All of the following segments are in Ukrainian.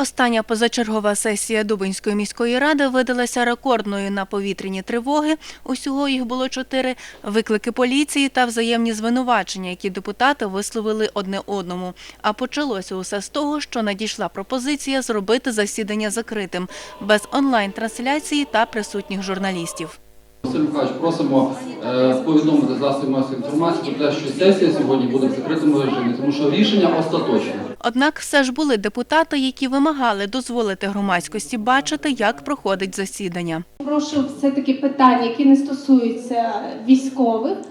Остання позачергова сесія Дубинської міської ради видалася рекордною на повітряні тривоги. Усього їх було чотири виклики поліції та взаємні звинувачення, які депутати висловили одне одному. А почалося усе з того, що надійшла пропозиція зробити засідання закритим без онлайн-трансляції та присутніх журналістів. Василь Михайлович, просимо е, повідомити засоби масової інформації про те, що сесія сьогодні буде в закритому режимі, тому що рішення остаточне. Однак все ж були депутати, які вимагали дозволити громадськості бачити, як проходить засідання. Прошу все-таки питання, які не стосуються військових, ві-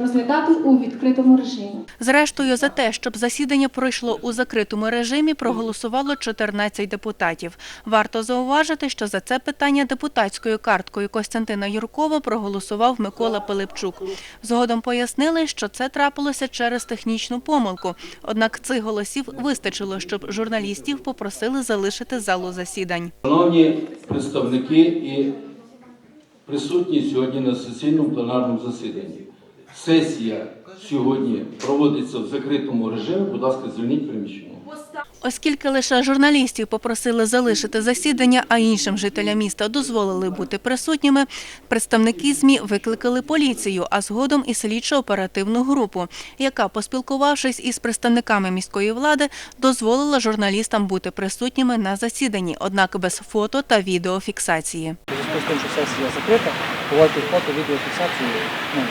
розглядати у відкритому режимі. Зрештою, за те, щоб засідання пройшло у закритому режимі, проголосувало 14 депутатів. Варто зауважити, що за це питання депутатською карткою Костянтина Юркова проголосував Микола Пилипчук. Згодом пояснили, що це трапилося через технічну помилку. Однак цих голосів вистачило, щоб журналістів попросили залишити залу засідань. Шановні представники і присутні сьогодні на сесійному пленарному засіданні. Сесія сьогодні проводиться в закритому режимі. Будь ласка, звільніть приміщення. Оскільки лише журналістів попросили залишити засідання, а іншим жителям міста дозволили бути присутніми, представники ЗМІ викликали поліцію, а згодом і слідчо-оперативну групу, яка, поспілкувавшись із представниками міської влади, дозволила журналістам бути присутніми на засіданні, однак без фото та відеофіксації. У зв'язку з тим, що сесія закрита, фото, відеофіксацію ну,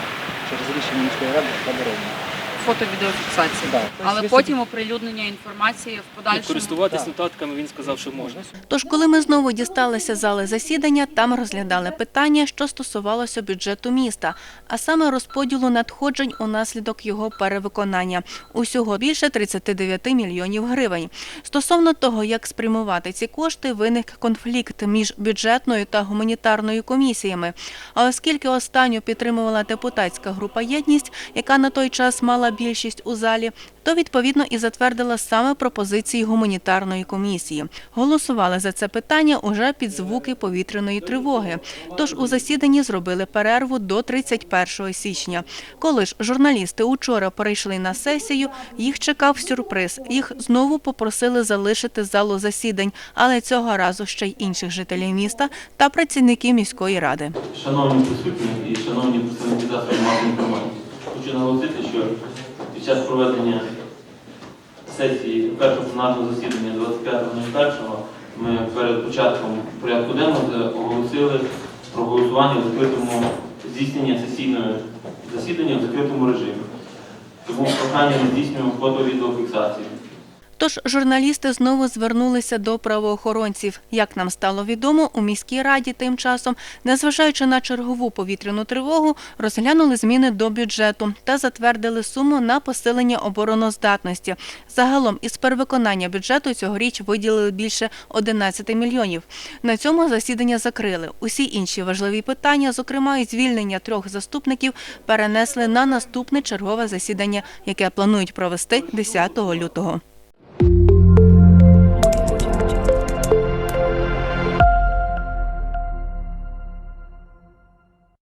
через рішення міської ради заборонено. Фото-відеофіксації. Да. Але Тобто, потім оприлюднення інформації в подальшому. Користуватись нотатками він сказав, що можна. Тож, коли ми знову дісталися зали засідання, там розглядали питання, що стосувалося бюджету міста, а саме розподілу надходжень унаслідок його перевиконання. Усього більше 39 мільйонів гривень. Стосовно того, як спрямувати ці кошти, виник конфлікт між бюджетною та гуманітарною комісіями. А оскільки останню підтримувала депутатська група «Єдність», яка на той час мала більшість у залі, то відповідно і затвердила саме пропозиції гуманітарної комісії. Голосували за це питання уже під звуки повітряної тривоги. Тож у засіданні зробили перерву до 31 січня. Коли ж журналісти учора перейшли на сесію, їх чекав сюрприз. Їх знову попросили залишити залу засідань, але цього разу ще й інших жителів міста та працівників міської ради. Шановні присутні і шановні представники засобів масової інформації, хочу наголосити, що під час проведення сесії першого пленарного засідання 25.01 ми перед початком порядку денного оголосили про голосування в закритому здійснення сесійного засідання в закритому режимі. Тому прохання не здійснюємо фото-відеофіксації. Тож журналісти знову звернулися до правоохоронців. Як нам стало відомо, у міській раді тим часом, незважаючи на чергову повітряну тривогу, розглянули зміни до бюджету та затвердили суму на посилення обороноздатності. Загалом із перевиконання бюджету цьогоріч виділили більше 11 мільйонів. На цьому засідання закрили. Усі інші важливі питання, зокрема і звільнення трьох заступників, перенесли на наступне чергове засідання, яке планують провести 10 лютого.